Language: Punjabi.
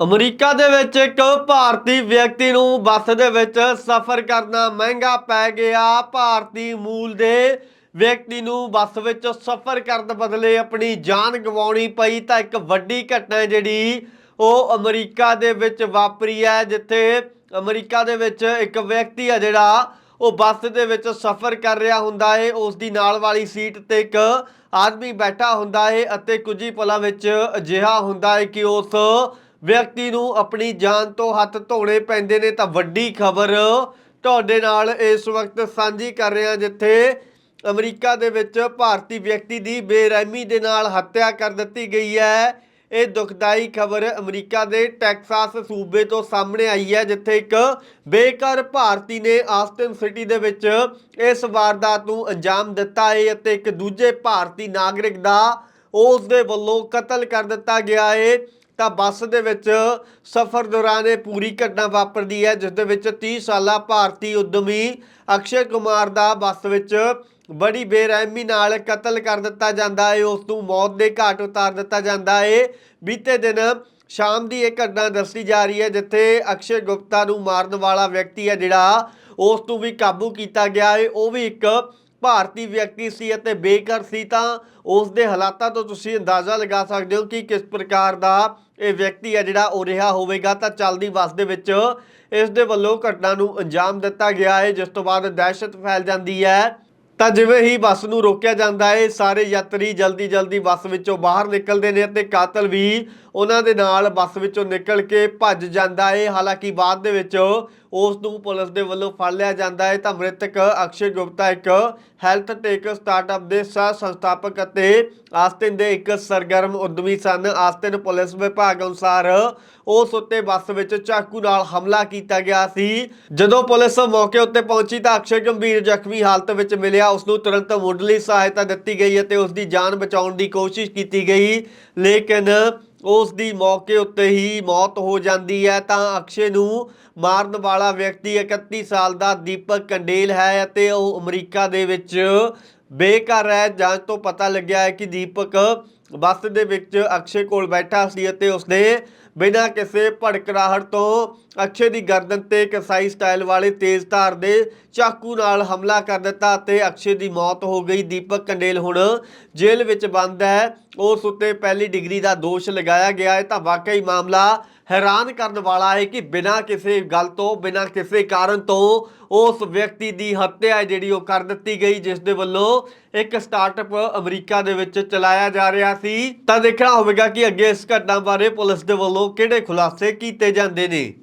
ਅਮਰੀਕਾ ਦੇ ਵਿੱਚ ਇੱਕ ਭਾਰਤੀ ਵਿਅਕਤੀ ਨੂੰ ਬੱਸ ਦੇ ਵਿੱਚ ਸਫ਼ਰ ਕਰਨਾ ਮਹਿੰਗਾ ਪੈ ਗਿਆ। ਭਾਰਤੀ ਮੂਲ ਦੇ ਵਿਅਕਤੀ ਨੂੰ ਬੱਸ ਵਿੱਚ ਸਫ਼ਰ ਕਰਨ ਬਦਲੇ ਆਪਣੀ ਜਾਨ ਗਵਾਉਣੀ ਪਈ ਤਾਂ ਇੱਕ ਵੱਡੀ ਘਟਨਾ ਜਿਹੜੀ ਉਹ ਅਮਰੀਕਾ ਦੇ ਵਿੱਚ ਵਾਪਰੀ ਹੈ, ਜਿੱਥੇ ਅਮਰੀਕਾ ਦੇ ਵਿੱਚ ਇੱਕ ਵਿਅਕਤੀ ਆ ਜਿਹੜਾ ਉਹ ਬੱਸ ਦੇ ਵਿੱਚ ਸਫ਼ਰ ਕਰ ਰਿਹਾ ਹੁੰਦਾ ਹੈ। ਉਸ ਦੀ ਨਾਲ ਵਾਲੀ ਸੀਟ ਤੇ ਇੱਕ ਆਦਮੀ ਬੈਠਾ ਹੁੰਦਾ ਹੈ ਅਤੇ ਕੁਝ ਹੀ ਪਲਾਂ ਵਿੱਚ ਅਜਿਹਾ ਹੁੰਦਾ ਹੈ ਕਿ ਉਸ ਵਿਅਕਤੀ ਨੂੰ ਆਪਣੀ ਜਾਨ ਤੋਂ ਹੱਥ ਧੋਣੇ ਪੈਂਦੇ ਨੇ ਤਾਂ ਵੱਡੀ ਖਬਰ ਤੁਹਾਡੇ ਨਾਲ ਇਸ ਵਕਤ ਸਾਂਝੀ ਕਰ ਰਿਹਾ ਜਿੱਥੇ ਅਮਰੀਕਾ ਦੇ ਵਿੱਚ ਭਾਰਤੀ ਵਿਅਕਤੀ ਦੀ ਬੇਰਹਿਮੀ ਦੇ ਨਾਲ ਹੱਤਿਆ ਕਰ ਦਿੱਤੀ ਗਈ ਹੈ। ਇਹ ਦੁਖਦਾਈ ਖਬਰ ਅਮਰੀਕਾ ਦੇ ਟੈਕਸਾਸ ਸੂਬੇ ਤੋਂ ਸਾਹਮਣੇ ਆਈ ਹੈ, ਜਿੱਥੇ ਇੱਕ ਬੇਘਰ ਭਾਰਤੀ ਨੇ ਆਸਟਨ ਸਿਟੀ ਦੇ ਵਿੱਚ ਇਸ ਵਾਰਦਾਤ ਨੂੰ ਅੰਜਾਮ ਦਿੱਤਾ ਹੈ ਅਤੇ ਇੱਕ ਦੂਜੇ ਭਾਰਤੀ ਨਾਗਰਿਕ ਦਾ ਉਸ ਦੇ ਵੱਲੋਂ ਕਤਲ ਕਰ ਦਿੱਤਾ ਗਿਆ ਹੈ। ਤਾਂ ਬੱਸ ਦੇ ਵਿੱਚ ਸਫ਼ਰ ਦੌਰਾਨ ਇਹ ਪੂਰੀ ਘਟਨਾ ਵਾਪਰਦੀ ਹੈ, ਜਿਸ ਦੇ ਵਿੱਚ 30 ਸਾਲਾ ਭਾਰਤੀ ਉਦਮੀ ਅਕਸ਼ੇ ਕੁਮਾਰ ਦਾ ਬੱਸ ਵਿੱਚ ਬੜੀ ਬੇਰਹਿਮੀ ਨਾਲ ਕਤਲ ਕਰ ਦਿੱਤਾ ਜਾਂਦਾ ਹੈ। ਉਸ ਨੂੰ ਮੌਤ ਦੇ ਘਾਟ ਉਤਾਰ ਦਿੱਤਾ ਜਾਂਦਾ ਹੈ। ਬੀਤੇ ਦਿਨ ਸ਼ਾਮ ਦੀ ਇਹ ਘਟਨਾ ਦੱਸੀ ਜਾ ਰਹੀ ਹੈ, ਜਿੱਥੇ ਅਕਸ਼ੇ ਗੁਪਤਾ ਨੂੰ ਮਾਰਨ ਵਾਲਾ ਵਿਅਕਤੀ ਹੈ, ਜਿਹੜਾ ਉਸ ਨੂੰ ਵੀ ਕਾਬੂ ਕੀਤਾ ਗਿਆ ਹੈ। ਉਹ ਵੀ ਇੱਕ ਭਾਰਤੀ ਵਿਅਕਤੀ ਸੀ ਅਤੇ ਬੇਘਰ ਸੀ ਤਾਂ ਉਸ ਦੇ ਹਾਲਾਤਾਂ ਤੋਂ ਤੁਸੀਂ ਅੰਦਾਜ਼ਾ ਲਗਾ ਸਕਦੇ ਹੋ ਕਿ ਕਿਸ ਪ੍ਰਕਾਰ ਦਾ ਇਹ ਵਿਅਕਤੀ ਹੈ ਜਿਹੜਾ ਉਹ ਰਿਹਾ ਹੋਵੇਗਾ। ਤਾਂ ਚੱਲਦੀ ਬੱਸ ਦੇ ਵਿੱਚ ਇਸ ਦੇ ਵੱਲੋਂ ਘਟਨਾ ਨੂੰ ਅੰਜਾਮ ਦਿੱਤਾ ਗਿਆ ਹੈ। ਜਿਸ ਤੋਂ ਬਾਅਦ ਦਹਿਸ਼ਤ ਫੈਲ ਜਾਂਦੀ ਹੈ। ਤਾਂ ਜਿਵੇਂ ਹੀ ਬੱਸ ਨੂੰ ਰੋਕਿਆ ਜਾਂਦਾ ਹੈ, ਸਾਰੇ ਯਾਤਰੀ ਜਲਦੀ ਜਲਦੀ ਬੱਸ ਵਿੱਚੋਂ ਬਾਹਰ ਨਿਕਲਦੇ ਨੇ ਅਤੇ ਕਾਤਲ ਵੀ ਉਹਨਾਂ ਦੇ ਨਾਲ ਬੱਸ ਵਿੱਚੋਂ ਨਿਕਲ ਕੇ ਭੱਜ ਜਾਂਦਾ ਹੈ। ਹਾਲਾਂਕਿ ਬਾਅਦ ਦੇ ਵਿੱਚ ਉਸ ਨੂੰ ਪੁਲਿਸ ਦੇ ਵੱਲੋਂ ਫੜ ਲਿਆ ਜਾਂਦਾ ਹੈ। ਤਾਂ ਮ੍ਰਿਤਕ ਅਕਸ਼ੇ ਗੁਪਤਾ ਇੱਕ ਹੈਲਥ ਟੇਕ ਸਟਾਰਟਅਪ ਦੇ ਸਹ ਸੰਸਥਾਪਕ ਅਤੇ ਆਸਟਿਨ ਦੇ ਇੱਕ ਸਰਗਰਮ ਉਦਮੀ ਸਨ। ਆਸਟਿਨ ਪੁਲਿਸ ਵਿਭਾਗ ਅਨੁਸਾਰ ਉਸ ਉੱਤੇ ਬੱਸ ਵਿੱਚ ਚਾਕੂ ਨਾਲ ਹਮਲਾ ਕੀਤਾ ਗਿਆ ਸੀ। ਜਦੋਂ ਪੁਲਿਸ ਮੌਕੇ ਉੱਤੇ ਪਹੁੰਚੀ ਤਾਂ ਅਕਸ਼ੇ ਗੰਭੀਰ ਜ਼ਖਮੀ ਹਾਲਤ ਵਿੱਚ ਮਿਲਿਆ। ਉਸ ਨੂੰ ਤੁਰੰਤ ਮੁੱਢਲੀ ਸਹਾਇਤਾ ਦਿੱਤੀ ਗਈ ਅਤੇ ਉਸ ਦੀ ਜਾਨ ਬਚਾਉਣ ਦੀ ਕੋਸ਼ਿਸ਼ ਕੀਤੀ ਗਈ। ਲੇਕਿਨ ਉਸ ਦੀ ਮੌਕੇ ਉੱਤੇ ਹੀ ਮੌਤ ਹੋ ਜਾਂਦੀ ਹੈ। ਤਾਂ ਅਕਸ਼ੇ ਨੂੰ ਮਾਰਨ ਵਾਲਾ ਵਿਅਕਤੀ 31 ਸਾਲ ਦਾ ਦੀਪਕ ਕੰਡੇਲ ਹੈ ਅਤੇ ਉਹ ਅਮਰੀਕਾ ਦੇ ਵਿੱਚ ਬੇਘਰ ਹੈ ਜਾਂਚ ਤੋਂ ਪਤਾ ਲੱਗਿਆ ਹੈ ਕਿ ਦੀਪਕ ਬੱਸ ਦੇ ਵਿੱਚ ਅਕਸ਼ੇ ਕੋਲ ਬੈਠਾ ਸੀ ਅਤੇ ਉਸਨੇ ਬਿਨਾਂ ਕਿਸੇ ਭੜਕਰਾਹਟ ਤੋਂ ਅਕਸ਼ੇ ਦੀ ਗਰਦਨ ਤੇ ਕਸਾਈ ਸਟਾਈਲ ਵਾਲੇ ਤੇਜ਼ ਧਾਰ ਦੇ ਚਾਕੂ ਨਾਲ ਹਮਲਾ ਕਰ ਦਿੱਤਾ ਅਤੇ ਅਕਸ਼ੇ ਦੀ ਮੌਤ ਹੋ ਗਈ। ਦੀਪਕ ਕੰਡੇਲ ਹੁਣ ਜੇਲ੍ਹ ਵਿੱਚ ਬੰਦ ਹੈ। ਉਸ ਉੱਤੇ ਪਹਿਲੀ ਡਿਗਰੀ ਦਾ ਦੋਸ਼ ਲਗਾਇਆ ਗਿਆ ਹੈ। ਤਾਂ ਵਾਕਈ ਮਾਮਲਾ ਹੈਰਾਨ ਕਰਨ ਵਾਲਾ ਹੈ ਕਿ ਬਿਨਾਂ ਕਿਸੇ ਗੱਲ ਤੋਂ, ਬਿਨਾਂ ਕਿਸੇ ਕਾਰਨ ਤੋਂ ਉਸ ਵਿਅਕਤੀ ਦੀ ਹੱਤਿਆ ਜਿਹੜੀ ਉਹ ਕਰ ਦਿੱਤੀ ਗਈ, ਜਿਸ ਦੇ ਵੱਲੋਂ ਇੱਕ ਸਟਾਰਟਅਪ ਅਮਰੀਕਾ ਦੇ ਵਿੱਚ ਚਲਾਇਆ ਜਾ ਰਿਹਾ ਸੀ। ਤਾਂ ਦੇਖਣਾ ਹੋਵੇਗਾ ਕਿ ਅੱਗੇ ਇਸ ਘਟਨਾ ਬਾਰੇ ਪੁਲਿਸ ਦੇ ਵੱਲੋਂ ਕਿਹੜੇ ਖੁਲਾਸੇ ਕੀਤੇ ਜਾਂਦੇ ਨੇ।